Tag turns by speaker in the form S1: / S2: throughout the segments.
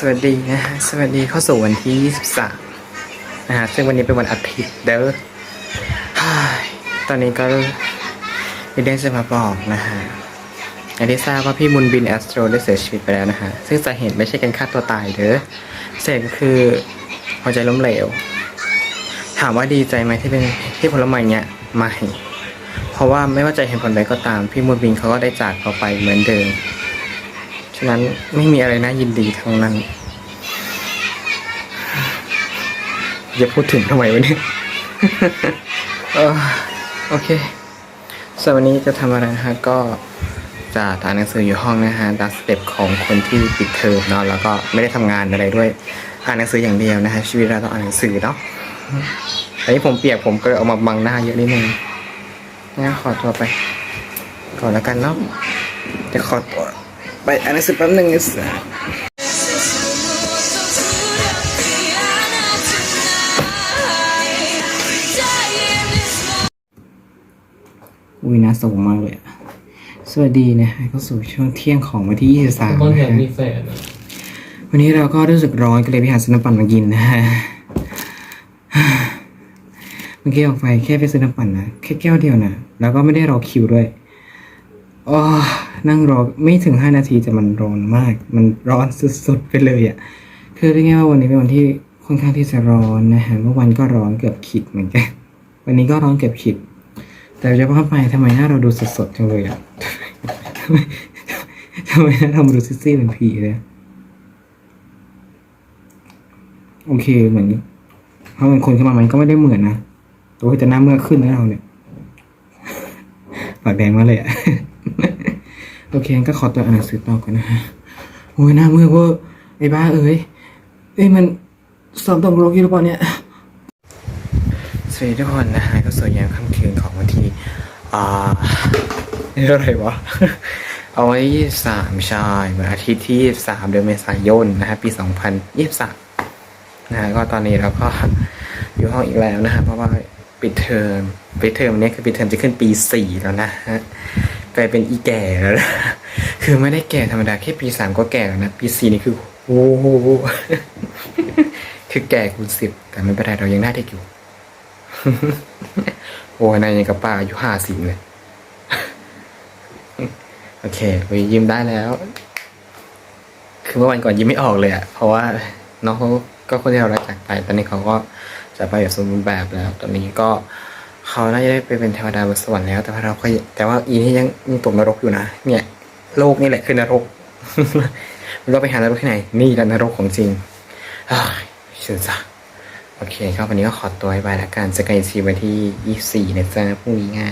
S1: สวัสดีนะฮะสวัสดีเข้าสู่วันที่ 23 นะฮะ ซึ่งวันนี้เป็นวันอาทิตย์เด้อตอนนี้ก็มีเรื่องจะมาบอกนะฮะอย่างที่ทราบว่าพี่มุนบินแอสโตรได้เสียชีวิตไปแล้วนะฮะ ซึ่งสาเหตุไม่ใช่การฆ่าตัวตายเด้อสาเหตุก็คือหัวใจล้มเหลว ถามว่าดีใจไหมที่เป็นที่ผลไม้เนี้ยไม่ เพราะว่าไม่ว่าจะเห็นผลใดก็ตาม พี่มุนบินเขาก็ได้จากเราไปเหมือนเดิม ฉะนั้นไม่มีอะไรน่ายินดีทั้งนั้นอย่าพูดถึงทำไมวะเนี่ยเออโอเคส่วนวันนี้จะทำอะไรนะฮะก็จะอ่านหนังสืออยู่ห้องนะฮะตามสเต็ปของคนที่ปิดเทอมเนาะแล้วก็ไม่ได้ทำงานอะไรด้วยอ่านหนังสืออย่างเดียวนะฮะชีวิตเราต้องอ่านหนังสือเนาะอันนี้ผมเปียกผมก็เลยเอามาบังหน้าเยอะนิดนึงงั้นขอตัวไป ก่อนแล้วกันเนาะจะขอตัว ไปอ่านหนังสือแป๊บนึงนะสิอุ้ยน่าสูงมากเลยอะสวัสดีนะฮะเข้าสู่ช่วงเที่ยงของวันที่ 23
S2: บาง
S1: นะ
S2: แห่ง
S1: ฮะ
S2: มีแฟนอะ
S1: วันนี้เราก็รู้สึกร้อนก็เลยไปหาซื้อน้ำปั่นมากินนะฮะ เมื่อกี้ออกไปแค่ไปซื้อน้ำปั่นนะแค่แก้วเดียวนะแล้วก็ไม่ได้รอคิวด้วยอ๋อ นั่งรอไม่ถึงห้านาทีแต่มันร้อนมาก มันร้อนสุดๆไปเลยอะ่ะคือเรียกง่ายว่าวันนี้เป็นวันที่ค่อนข้างที่จะร้อนนะฮะเมื่อวันก็ร้อนเกือบขีดเหมือนกัน วันนี้ก็ร้อนเกือบขีด แต่จะว่าไปทำไมหน้าเราดูสดๆจังเลยอะ่ะทำไมหน้าเราดูซีดๆเป็นผีเลยโอเคเหมือนเพรามันคนเข้ามามันก็ไม่ได้เหมือนนะตัวก็จะหน้าเมื่อขึ้นนะเราเนี่ยปากแดงมาเลยอะ โอเคงั้นก็ขอตัวอ่านหนังสือต่อก่อนนะฮะโอ้ยหน้าเมื่อเวอร์ไอ้บ้าเอ้ยเอ้ยมันสอบตกลงอยู่หรือเปล่าเนี่ยสวัสดีทุกคนนะฮะก็สวยยามค่ำคืนของวันที่อ่านี่เท่าไหร่วะเอาไว้ยี่สามใช่วันอาทิตย์ที่สามเดือนเมษายนนะฮะปีสองพันยี่สามนะฮะก็ตอนนี้เราก็อยู่ห้องอีกแล้วนะฮะเพราะว่าปิดเทอมปิดเทอมเนี้ยคือปิดเทอมจะขึ้นปีสี่แล้วนะฮะ กลายเป็นอีแก่แล้วนะคือไม่ได้แก่ธรรมดาแค่ปีสามก็แก่แล้วนะปีสี่นี่คือโอ้โหคือแก่คูณสิบแต่ไม่เป็นไรเรายังหน้าเด็กอยู่โอ้ยนายยังกับป้าอายุห้าสิบเลยโอเคไปยิ้มได้แล้ว คือเมื่อวันก่อนยิ้มไม่ออกเลยอะเพราะว่าน้องเขาก็คนที่เรารักจากไปตอนนี้เขาก็จะไปแบบสมบูรณ์แบบแล้ว ตอนนี้ก็ เขาน่าจะได้ไปเป็นเทวดาบนสวรรค์แล้ว แต่ว่าเราก็แต่ว่าอีนี่ยังยังตกนรกอยู่นะ เนี่ย โลกนี่แหละคือนรกมันก็ไปหานรกที่ไหน นี่แหละนรกของจริงอ้ายเชื่อจ้ะโอเคครับวันนี้ก็ขอตัวไปละกันจะกันอีกทีวันที่ยี่สี่นะจ๊ะพรุ่งนี้ไง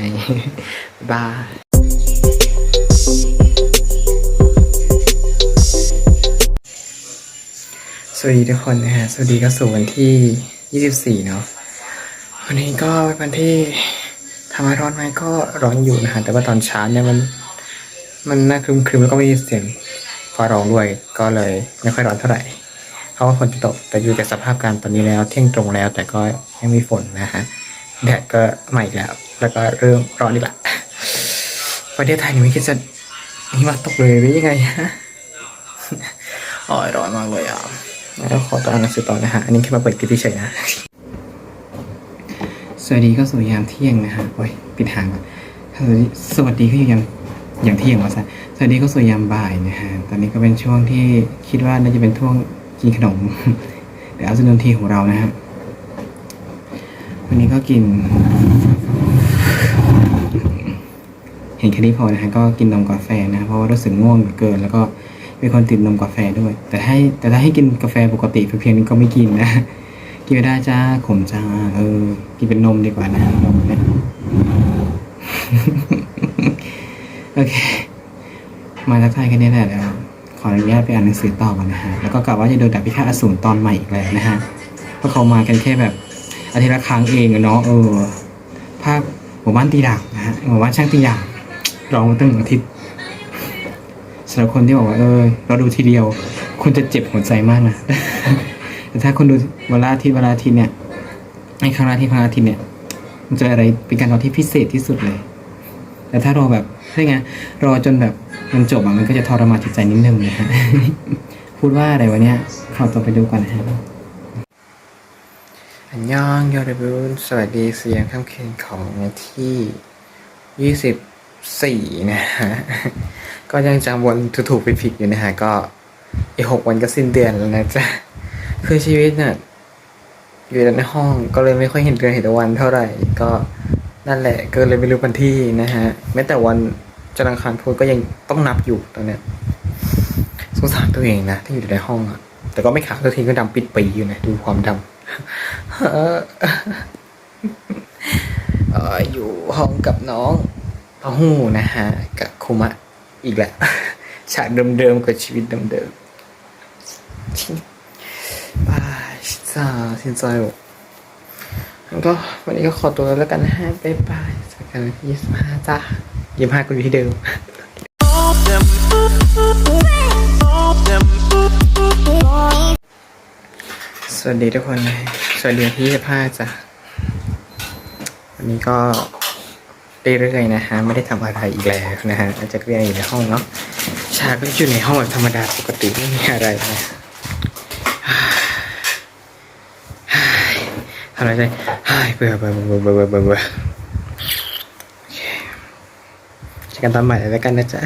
S1: บ๊ายบายสวัสดีทุกคนนะฮะ สวัสดีก็สู่วันที่ 24 เนาะ วันนี้ก็เป็นวันที่ทำไมร้อนไหมก็ร้อนอยู่นะฮะแต่ว่าตอนเช้าเนี่ยมัน มันน่าครึมครึมๆแล้วก็ไม่มีเสียงฟ้าร้องด้วยก็เลยไม่ค่อยร้อนเท่าไหร่เพราะว่าฝนจะตกแต่อยู่กับสภาพการตอนนี้แล้ว เที่ยงตรงแล้ว แต่ก็ยังมีฝนนะฮะแดดก็มาอีกแล้ว แล้วก็เริ่มร้อนอีกละประเทศไทยนี่ไม่คิดจะหิมะตกเลยหรือยังไงฮะอ๋อร้อนมากเลยอะแล้วขอตัวอ่านหนังสือต่อนะฮะอันนี้แค่มาเปิดคลิปเฉยนะ สวัสดีก็สู่ยามเที่ยงนะฮะโอ้ยปิดทางก่อนสวัสดีสวัสดีก็อยู่ยามยามเที่ยงวะซะสวัสดีก็สู่ยามบ่ายนะฮะตอนนี้ก็เป็นช่วงที่คิดว่าน่าจะเป็นช่วงกินขนมหรืออาสนุนทีของเรานะฮะวันนี้ก็กิน เห็นแค่นี้พอนะฮะก็กินนมกาแฟนะ เพราะว่ารู้สึกง่วงเกิน แล้วก็เป็นคนติดนมกาแฟด้วย แต่ให้แต่ถ้าให้กินกาแฟปกติเพียงๆนี้ก็ไม่กินนะ กินไม่ได้จ้าขมจ้าเออ กินเป็นนมดีกว่านะนมเนี่ยโอเค มาทักทายกันนี้แหละแล้วขออนุญาตไปอ่านหนังสือต่อก่อนนะฮะ แล้วก็กะว่าจะดูดาบพิฆาตอสูรตอนใหม่อีกแล้วนะฮะเพราะเขามากันแค่แบบอาทิตย์ละครั้งเองเนาะเออ ภาคหมู่บ้านตีดาบนะฮะหมู่บ้านช่างตีดาบรอมาตั้งหนึ่งอาทิตย์สำหรับคนที่บอกว่าเออ เราดูทีเดียว คุณจะเจ็บหัวใจมากนะ แต่ถ้าคนดูวันละอาทิตย์วันละอาทิตย์เนี่ยในครั้งละอาทิตย์ครั้งละอาทิตย์เนี่ย มันจะอะไรเป็นการรอที่พิเศษที่สุดเลย แต่ถ้ารอแบบเรียกไงรอจนแบบมันจบอะมันก็จะทรมานจิตใจนิดนึงนะฮะพูดว่าอะไรวะเนี่ยขอตัวไปดูก่อนนะฮะอันยองยอดบุนสวัสดีเสียงค่ำคืนของวันที่ยี่สิบสี่นะฮะ ก็ยังจำวันถูกๆผิดๆอยู่นะฮะ ก็อีกหกวันก็สิ้นเดือนแล้วนะจ๊ะ คือชีวิตน่ะอยู่ในห้องก็เลยไม่ค่อยเห็นเดือนเห็นวันเท่าไหร่ ก็นั่นแหละก็เลยไม่รู้วันที่นะฮะแม้แต่วันจันทร์อังคารพุธก็ยังต้องนับอยู่ตอนเนี้ยสงสารตัวเองนะที่อยู่แต่ในห้องอะแต่ก็ไม่ขาวตัวทีก็ดำปิดปีอยู่นะดูความดำอยู่ห้องกับน้องเต้าหู้นะฮะกับคุมะอีกแหละฉากเดิมๆกับชีวิตเดิมๆชิบายชิซาชินซอยงั้นก็วันนี้ก็ขอตัวแล้วกันนะฮะบ๊ายบายเจอกันยี่สิบห้าจ้ายี่สิบห้าก็อยู่ที่เดิม สวัสดีทุกคนนะสวัสดีวันที่25จ้ะวันนี้ก็เรื่อยๆนะฮะไม่ได้ทำอะไรอีกแล้วนะฮะอาจจะเรียนอยู่ในห้องเนาะชาก็อยู่ในห้องแบบธรรมดาปกติไม่มีอะไรนะ ทำอะไรใจเบื่อเบื่อเบื่อเบื่อเบื่อเบื่อเบื่อเจอกันตอนใหม่แล้วกันนะจ๊ะ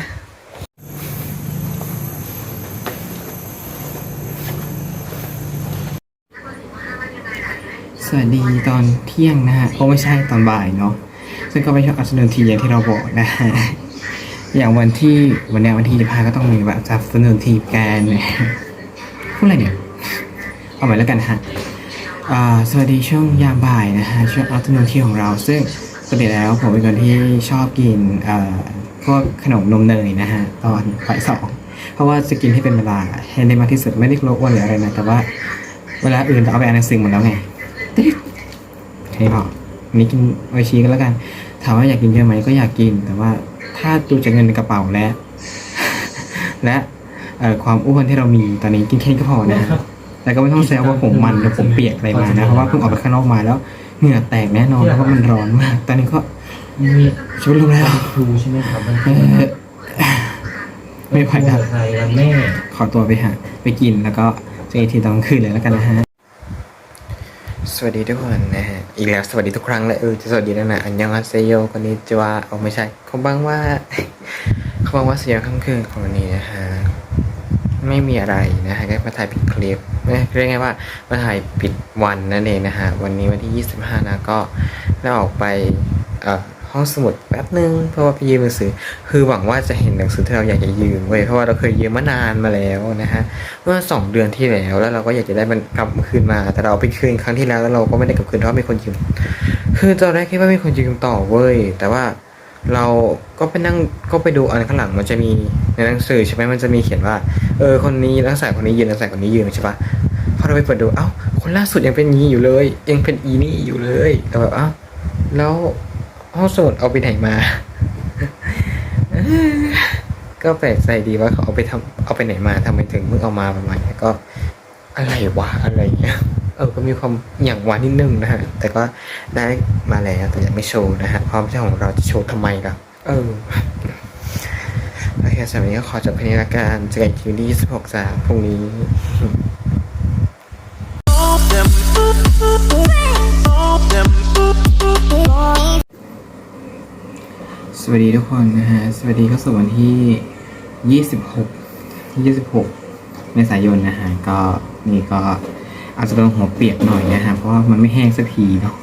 S1: สวัสดีตอนเที่ยงนะฮะเพราะไม่ใช่ตอนบ่ายเนาะซึ่งก็ไม่ใช่อัศนนทีอย่างที่เราบอกนะฮะอย่างวันที่วันนี้วันที่ยี่ห้าก็ต้องมีแบบจับสนุนทีแกนพูดอะไรเนี่ยเอาไว้แล้วกันฮะ สวัสดีช่วงยามบ่ายนะฮะช่วงอัศนนทีของเราซึ่งปกติแล้วผมเป็นคนที่ชอบกินพวกขนมนมเนยนะฮะตอนบ่ายสองเพราะว่าจะกินให้เป็นเวลาให้ได้มากที่สุดไม่ได้กลัวอ้วนหรืออะไรนะแต่ว่าเวลาอื่นจะเอาไปอ่านหนังสือหมดแล้วไงแค่นี้พอวันนี้กินโอชิกันแล้วกัน ถามว่าอยากกินเยอะไหมก็อยากกิน แต่ว่าถ้าดูจากเงินในกระเป๋าและ และความอ้วนที่เรามีตอนนี้กินแค่นี้ก็พอนะ แต่ก็ไม่ต้องแซวว่าผมมันหรือผมเปียกอะไรมานะเพราะว่าเพิ่งออกไปข้างนอกมาแล้วเหงื่อแตกแน่นอนเพราะว่ามันร้อนมาก ตอนนี้ก็
S2: มี
S1: ช่วยรู้แล้ว
S2: ครูใช่ไหมครับมัน
S1: เออไม่ไหวแล้ว
S2: ใครละแม่
S1: ขอตัวไปหาไปกินแล้วก็เจอกันอีกทีตอนกลางคืนเลยแล้วกันนะฮะสวัสดีทุกคนนะฮะ อีกแล้วสวัสดีทุกครั้งเลยเออจะสวัสดีแล้วนะ อันยังอาเซโยคนนี้จะว่าเอาไม่ใช่เขาบังว่าเขาบังว่าเสียงค่ำคืนของวันนี้นะฮะ ไม่มีอะไรนะฮะแค่มาถ่ายปิดคลิป เอ้ยเรียกไงว่ามาถ่ายปิดวันนั่นเองนะฮะ วันนี้วันที่ 25 นะก็ได้ออกไปห้องสมุดแป๊บนึงเพราะว่าไปยืมหนังสือ คือหวังว่าจะเห็นหนังสือที่เราอยากจะยืมเว้ยเพราะว่าเราเคยยืมมานานมาแล้วนะฮะเมื่อสองเดือนที่แล้วแล้วเราก็อยากจะได้มันกลับคืนมา แต่เราเอาไปคืนครั้งที่แล้วแล้วเราก็ไม่ได้กลับคืนเพราะมีคนยืมคือตอนแรกคิดว่ามีคนยืมต่อเว้ยแต่ว่า เราก็ไปนั่งก็ไปดูอันข้างหลังมันจะมีในหนังสือใช่ไหมมันจะมีเขียนว่า เออคนนี้นักศึกษาคนนี้ยืนนักศึกษาคนนี้ยืนใช่ปะพอเราไปเปิดดูเอ้าคนล่าสุดยังเป็นยีอยู่เลย ยังเป็นอีนี่อยู่เลยแต่แบบเอ้าแล้วห้องสมุดเอาไปไหนมา ก็แปลกใจดีว่าเขาเอาไปทำเอาไปไหนมาทำไมถึงเพิ่งเอามาประมาณนี้ก็อะไรวะอะไรเงี้ย เออก็มีความอย่างวานนิดนึงนะฮะ แต่ก็ได้มาแล้วแต่ยังไม่โชว์นะฮะความใช่ของเราจะโชว์ทำไมล่ะ เออโอเคสำหรับนี้ก็ขอจบเพียงนี้ละกันเจอกันทีวันที่26จ้าพรุ่งนี้ สวัสดีทุกคนนะฮะ สวัสดีเข้าสู่วันที่ 26 26 เมษายนนะฮะ ก็นี่ก็ อาจจะโดนหัวเปียกหน่อยนะฮะเพราะว่ามันไม่แห้งสักทีเนาะ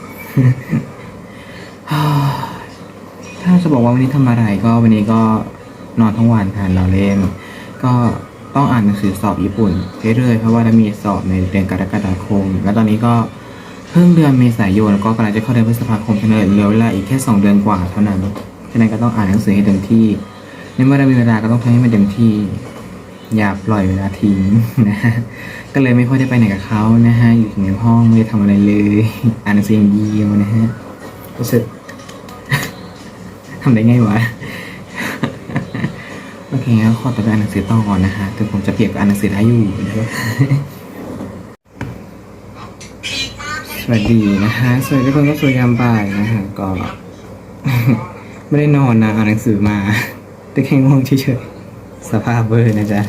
S1: ถ้าจะบอกว่าวันนี้ทำอะไรก็วันนี้ก็นอนทั้งวันค่ะเราเล่น ก็ต้องอ่านหนังสือสอบญี่ปุ่นเรื่อยๆเพราะว่าจะมีสอบในเดือนกรกฎาคม แล้วตอนนี้ก็เพิ่งเดือนเมษายนก็กำลังจะเข้าเดือนพฤษภาคมเท่านั้นเหลือเวลาอีกแค่สองเดือนกว่าเท่านั้นฉะนั้นก็ต้องอ่านหนังสือให้เต็มที่ในเมื่อเรามีเวลาก็ต้องทำให้มันเต็มที่ อย่าปล่อยเวลาทิ้งนะฮะก็เลยไม่ค่อยได้ไปไหนกับเขานะฮะอยู่ในห้องไม่ได้ทำอะไรเลยอ่านหนังสืออย่างเดียวนะฮะรู้สึกทำได้ไงวะโอเคงั้นขอตัวไปอ่านหนังสือต่อก่อนนะฮะถึงผมจะเปียกก็อ่านหนังสือได้อยู่นะครับสวัสดีนะฮะสวัสดีทุกคนก็สวยยามบ่ายนะฮะก็ไม่ได้นอนนะอ่านหนังสือมาแต่แค่ง่วงเฉยๆ สภาพเบอร์นะจ๊ะ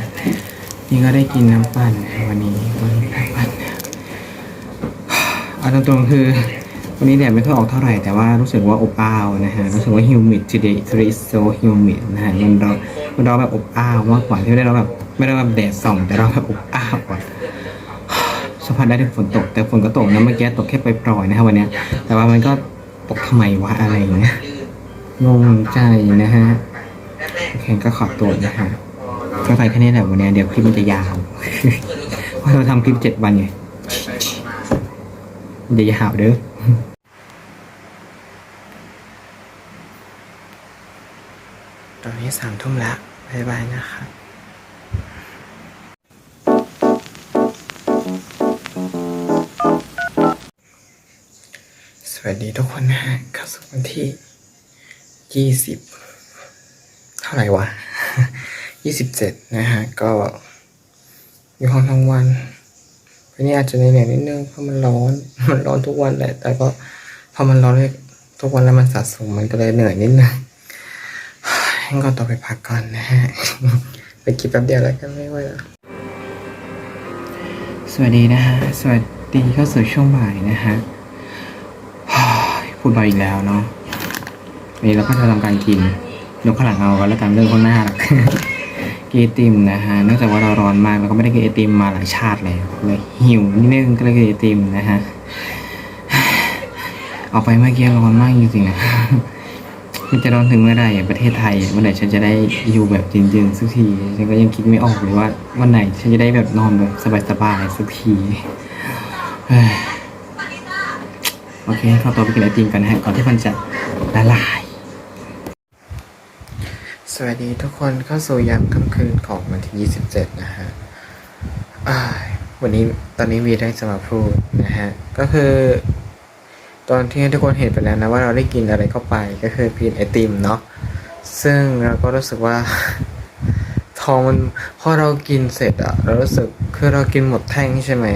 S1: นี่ก็ได้กินน้ำปั่นวันนี้วันนี้น้ำปั่นเอาตรงๆคือ วันนี้แดดไม่ค่อยออกเท่าไหร่ แต่ว่ารู้สึกว่าอบอ้าวนะฮะ รู้สึกว่า humid today today is so humid นะฮะมันร้อนมันร้อนแบบอบอ้าวมากกว่าที่ไม่ได้ร้อนแบบไม่ได้แบบแดดส่อง แต่ร้อนแบบอบอ้าวกว่าสัมผัสได้ถึงฝนตก แต่ฝนก็ตกนะเมื่อกี้ตกแค่ปล่อยๆนะครับวันนี้แต่ว่ามันก็ตกทำไมวะอะไรอย่างเงี้ยงงใจนะฮะโอเคก็ขอตัวนะฮะ ก็ไปแค่นี้แหละวันนี้เดี๋ยวคลิปมันจะยาวเพราะเราทำคลิปเจ็ดวันไงเดี๋ยวยาวเด้อตอนนี้สามทุ่มแล้วบายบายนะครับสวัสดีทุกคนนะฮะเข้าสู่วันที่ยี่สิบเท่าไหร่วะ ยี่สิบเจ็ดนะฮะ ก็อยู่ห้องทั้งวันวันนี้อาจจะเหนื่อยนิดนึงเพราะมันร้อน มันร้อนทุกวันแหละ แต่ก็พอมันร้อนเลยทุกวันแล้วมันสะสมมันก็เลยเหนื่อยนิดนึงงั้นก็ต่อไปพักก่อนนะฮะ ไปกินแป๊บเดียวแล้วกันไม่ไหวแล้วสวัสดีนะฮะ สวัสดีเข้าสู่ช่วงบ่ายนะฮะพูดไปอีกแล้วเนาะวันนี้เราก็จะทำการกินยกข้างหลังเอากันแล้วกันเรื่องข้างหน้า กินไอติมนะฮะเนื่องจากว่าเราร้อนมากเราก็ไม่ได้กินไอติมมาหลายชาติแล้วเลยหิวนิดนึงก็เลยกินไอติมนะฮะเอาไปเมื่อกี้ร้อนมากจริงๆนะมันจะร้อนถึงเมื่อไหร่ประเทศไทยเมื่อไหร่ฉันจะได้อยู่แบบจริงๆสักทีฉันก็ยังคิดไม่ออกเลยว่าวันไหนฉันจะได้แบบนอนแบบสบายๆสักทีเฮ้ยโอเคเข้าตัวไปกินไอติมกันนะฮะก่อนที่มันจะละลาย สวัสดีทุกคนเข้าสู่ยามค่ำคืนของวันที่ 27 นะฮะวันนี้ตอนนี้มีได้จะมาพูดนะฮะ ก็คือ ตอนที่ทุกคนเห็นไปแล้วนะว่าเราได้กินอะไรเข้าไปก็คือกินไอติมเนาะซึ่งเราก็รู้สึกว่า ท้องมันพอเรากินเสร็จอะเรารู้สึกคือเรากินหมดแท่งใช่ไหม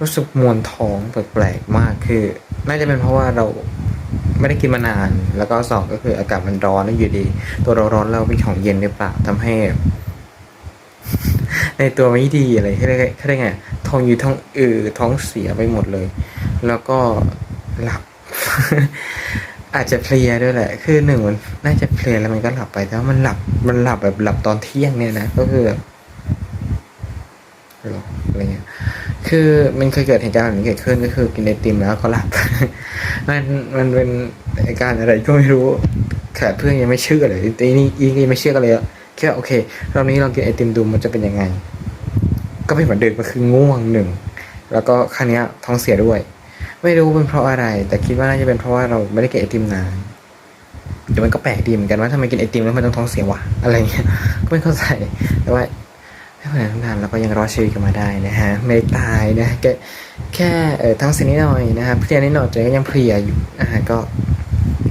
S1: รู้สึกมวนท้องแปลกๆมากคือ น่าจะเป็นเพราะว่าเรา ไม่ได้กินมานาน แล้วก็สองก็คืออากาศมันร้อนแล้วอยู่ดี ตัวเราร้อนเราเป็นของเย็นหรือเปล่าทำให้ ในตัวไม่ดีอะไรเขาเรียกเขาเรียกไงท้องอยู่ท้องอือท้องเสียไปหมดเลย แล้วก็หลับ อาจจะเพลียด้วยแหละ คือหนึ่งมันน่าจะเพลียแล้วมันก็หลับไปแต่ว่ามันหลับมันหลับแบบหลับตอนเที่ยงเนี่ยนะก็คือ หรออะไรเงี้ย คือมันเคยเกิดเหตุการณ์แบบนี้เกิดขึ้นก็คือกินไอติมแล้วก็หลับ มันมันเป็นเหตุการณ์อะไรก็ไม่รู้แขกเพื่อนยังไม่เชื่อเลยตีนี่อีนี่ไม่เชื่อกันเลยแค่โอเครอบนี้ลองกินไอติมดูมันจะเป็นยังไง ก็เป็นเหมือนเดิมก็คือง่วงหนึ่งแล้วก็ครั้งนี้ท้องเสียด้วย ไม่รู้เป็นเพราะอะไร แต่คิดว่าน่าจะเป็นเพราะว่าเราไม่ได้กินไอติมนานเดี๋ยวมันก็แปลกดีเหมือนกันว่าทำไมกินไอติมแล้วมันต้องท้องเสียวะอะไรเงี้ยก็ไม่เข้าใจแต่ว่า ไม่เป็นไรทั้งนั้นเราก็ยังรอดชีวิตกันมาได้นะฮะไม่ได้ตายนะแค่แค่เออทั้งสียนิดหน่อยนะฮะเพลียนิดหน่อยแต่ก็ยังเพลียอยู่นะฮะก็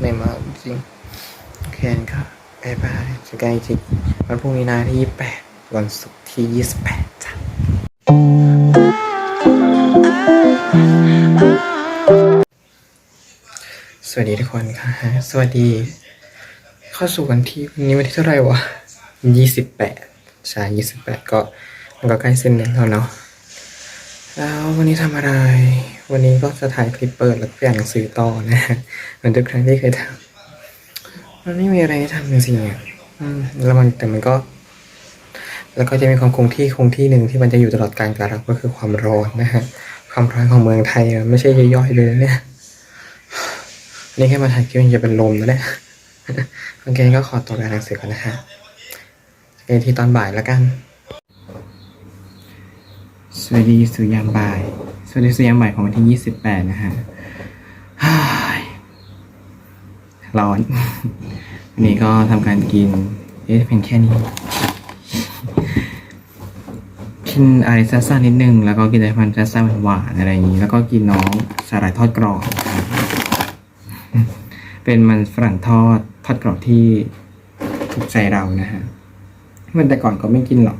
S1: ไม่มากจริงโอเคก็บายบายเจอกันอีกทีวันพรุ่งนี้นะที่ยี่แปดวันศุกร์ที่ยี่สิบแปดจ้ะสวัสดีทุกคนค่ะ สวัสดี เข้าสู่วันที่วันนี้วันที่เท่าไหร่วะยี่สิบแปด ใช่ยี่สิบแปดก็มันก็ใกล้เส้นหนึ่งแล้วเนาะแล้ววันนี้ทำอะไร วันนี้ก็จะถ่ายคลิปเปิดแล้วก็อ่านหนังสือต่อนะฮะเหมือนทุกครั้งที่เคยทำมันไม่มีอะไรให้ทำจริงๆอะอืมแล้วมันแต่มันก็ แล้วก็จะมีความคงที่คงที่หนึ่งที่มันจะอยู่ตลอดกาลกาลก็คือความร้อนนะฮะความร้อนของเมืองไทยไม่ใช่ย่อยๆเลยนะเนี่ยนี่แค่มาถ่ายคลิปมันจะเป็นลมแล้วเนี่ยโอเคก็ขอตัวไปอ่านหนังสือก่อนนะฮะ เอที่ตอนบ่ายแล้วกัน สวัสดีสุยามบ่าย สวัสดีสุยามบ่ายของวันที่ยี่สิบแปดนะฮะร้อนวันนี้ก็ทำการกิน เอ๊ะเป็นแค่นี้กินอะไรซ่าๆนิดนึง แล้วก็กินอะไรพันซ่าๆหวานๆอะไรอย่างนี้ แล้วก็กินน้องสาหร่ายทอดกรอบเป็นมันฝรั่งทอดทอดกรอบที่ถูกใจเรานะฮะ มื่อแต่ก่อนก็ไม่กินหรอก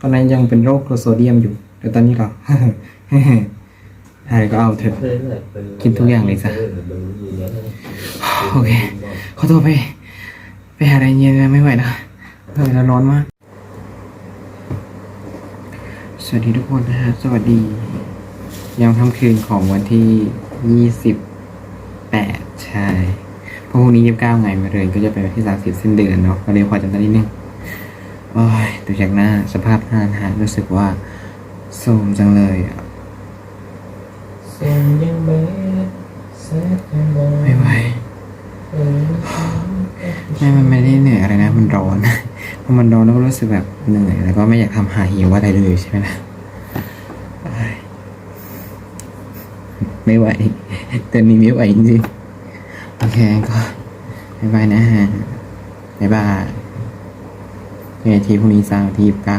S1: ตอนนั้นยังเป็นโรคโคลโซเดียมอยู่ แต่ตอนนี้ก็ อะไรก็เอาเถอะ
S2: กินทุกอย่างเลยจ้ะ
S1: โอเค ขอตัวไป ไปหาอะไรเย็นไม่ไหวแล้วเออแล้วร้อนมาก สวัสดีทุกคนนะฮะ สวัสดี ยามค่ำคืนของวันที่ยี่สิบแปดใช่เพราะพรุ่งนี้ยี่สิบเก้าไงมาเลยก็จะเป็นวันที่สามสิบสิ้นเดือนเนาะก็เลยพอจำได้นิดนึง โอ้ยดูจากหน้าสภาพหน้านะฮะรู้สึกว่าโทรมจังเลยอะ
S2: เสียงยังเบิดแสบยังบอ
S1: ไม่ไหว
S2: เออ
S1: ไม่มันไม่ได้เหนื่อยอะไรนะ มันร้อนพอมันร้อนแล้วก็รู้สึกแบบเหนื่อยแล้วก็ไม่อยากทำหาหิวอะไรเลยใช่ไหมล่ะเอ้ยไม่ไหวตอนนี้ไม่ไหวจริงๆโอเคก็บ๊ายบายนะฮะบ๊ายบาย เวทีพรุ่งนี้สร้างที่ยีิบเก้า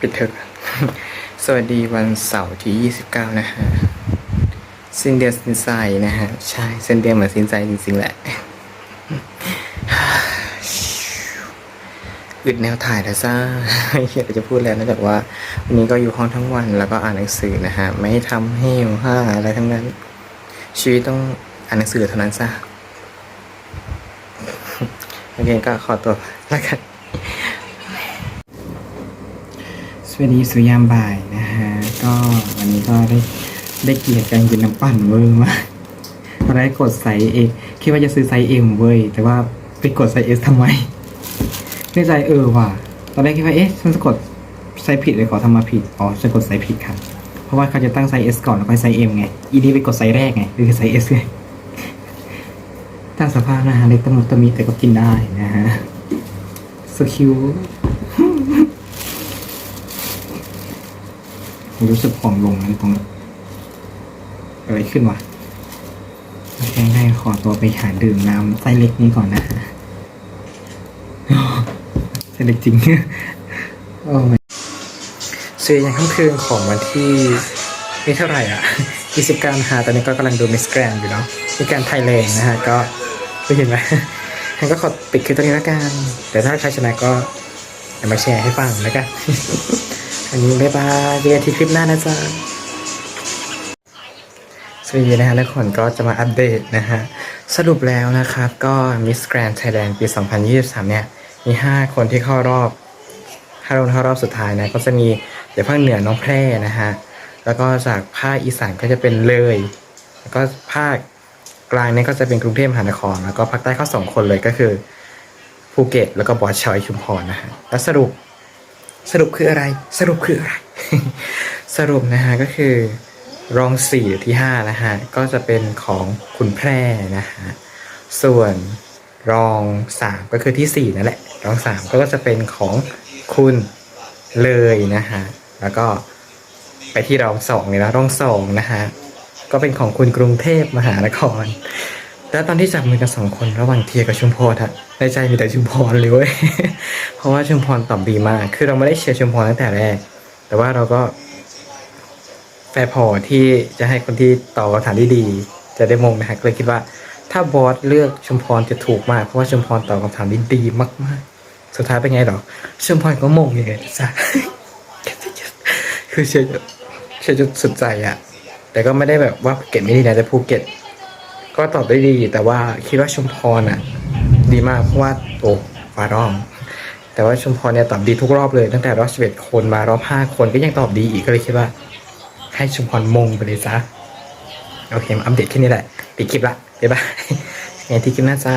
S1: ปิดเถอะสวัสดีวันเสาร์ที่ 29 นะฮะสิ้นเดือนสินใจนะฮะ ใช่เส้นเดือนเหมือนสินใจจริงๆแหละอึดแนวถ่ายแล้วซ่าไม่อยากจะพูดแล้วนะแต่ว่า วันนี้ก็อยู่ห้องทั้งวันแล้วก็อ่านหนังสือนะฮะ ไม่ทำให้หิวห้าอะไรทั้งนั้น ชีวิตต้องอ่านหนังสือเท่านั้นซะโอเคก็ขอตัวแล้วกัน สวัสดีสุยามบ่ายนะฮะ ก็วันนี้ก็ได้ได้เกียรติการกินน้ำปั่นเวอร์มากตอนแรกกดไซส์เอคิดว่าจะซื้อไซส์เอ็มเว้ย แต่ว่าไปกดไซส์เอสทำไมในใจเออว่ะ ตอนแรกคิดว่าเอ๊ะฉันจะกดไซส์ผิดเลยขอทำมาผิด อ๋อฉันกดไซส์ผิดค่ะ เพราะว่าเขาจะตั้งไซส์เอสก่อนแล้วค่อยไซส์เอ็มไง อีนี่ไปกดไซส์แรกไงคือไซส์เอสไงตั้งสภาพนะฮะเล็กตะมุตะมีแต่ก็กินได้นะฮะสคิวรู้สึกผอมลงนะตรงอะไรขึ้นวะโอเคได้ขอตัวไปหาดื่มน้ำไส้เล็กนี้ก่อนนะไส้เล็กจริง โอ้ ยซื้อยังค่ำคืนของวันที่นี่เท่าไหร่อะ29นะฮะตอนนี้ก็กำลังดูมิสแกรนอยู่เนาะมีการไทยแลนด์นะฮะก็ได้ยินไหมงั้นก็ขอปิดคลิปตรงนี้แล้วกันแต่ถ้าใครชนะก็เอามาแชร์ให้ฟังแล้วกันอันนี้บ๊ายบายเจอกันที่คลิปหน้านะจ๊ะสวัสดีนะฮะทุกคนก็จะมาอัปเดตนะฮะ สรุปแล้วนะครับ ก็ Miss Grand Thailand ปี 2023 เนี่ย มี 5 คนที่เข้ารอบ 5คนเข้ารอบสุดท้ายนะก็จะมีเดี๋ยวภาคเหนือน้องแพร่นะฮะแล้วก็จากภาคอีสานก็จะเป็นเลย แล้วก็ภาคกลางเนี่ยก็จะเป็นกรุงเทพมหานคร แล้วก็ภาคใต้เข้าสองคนเลยก็คือภูเก็ต แล้วก็บอสชอยชุมพรนะฮะแล้วสรุปสรุปคืออะไร สรุปคืออะไร สรุปนะฮะก็คือรองสี่ที่ห้านะฮะก็จะเป็นของคุณแพร่นะฮะส่วนรองสามก็คือที่สี่นั่นแหละ รองสามก็จะเป็นของ คุณเลยนะฮะแล้วก็ไปที่รองสองเลยนะรองสองนะฮะก็เป็นของคุณกรุงเทพมหานคร แล้วตอนที่จับมือกันสองคนระหว่างเทียกับชุมพรอะในใจมีแต่ชุมพรเลยเว้ยเพราะว่าชุมพรตอบดีมาก คือเราไม่ได้เชียร์ชุมพรตั้งแต่แรก แต่ว่าเราก็แฟร์พอที่จะให้คนที่ตอบคำถามที่ดี จะได้มงนะฮะก็เลยคิดว่า ถ้าบอสเลือกชุมพรจะถูกมาก เพราะว่าชุมพรตอบคำถามที่ดีมาก ๆ สุดท้ายเป็นไงหรอชุมพรก็มงยังไงจ้ะคือเชียร์เชียร์จนสุดใจอะแต่ก็ไม่ได้แบบว่าภูเก็ตไม่ดีนะแต่ภูเก็ต ก็ตอบได้ดี แต่ว่าคิดว่าชุมพรอะดีมากเพราะว่าโอ้ฟาร้อง แต่ว่าชุมพรเนี่ยตอบดีทุกรอบเลยตั้งแต่รอบ11คนมารอบ5คนก็ยังตอบดีอีกก็เลยคิดว่า ให้ชุมพรมงไปเลยซะโอเคมาอัปเดตแค่นี้แหละปิดคลิปละบ๊ายบายไงที่คลิปหน้าจ้า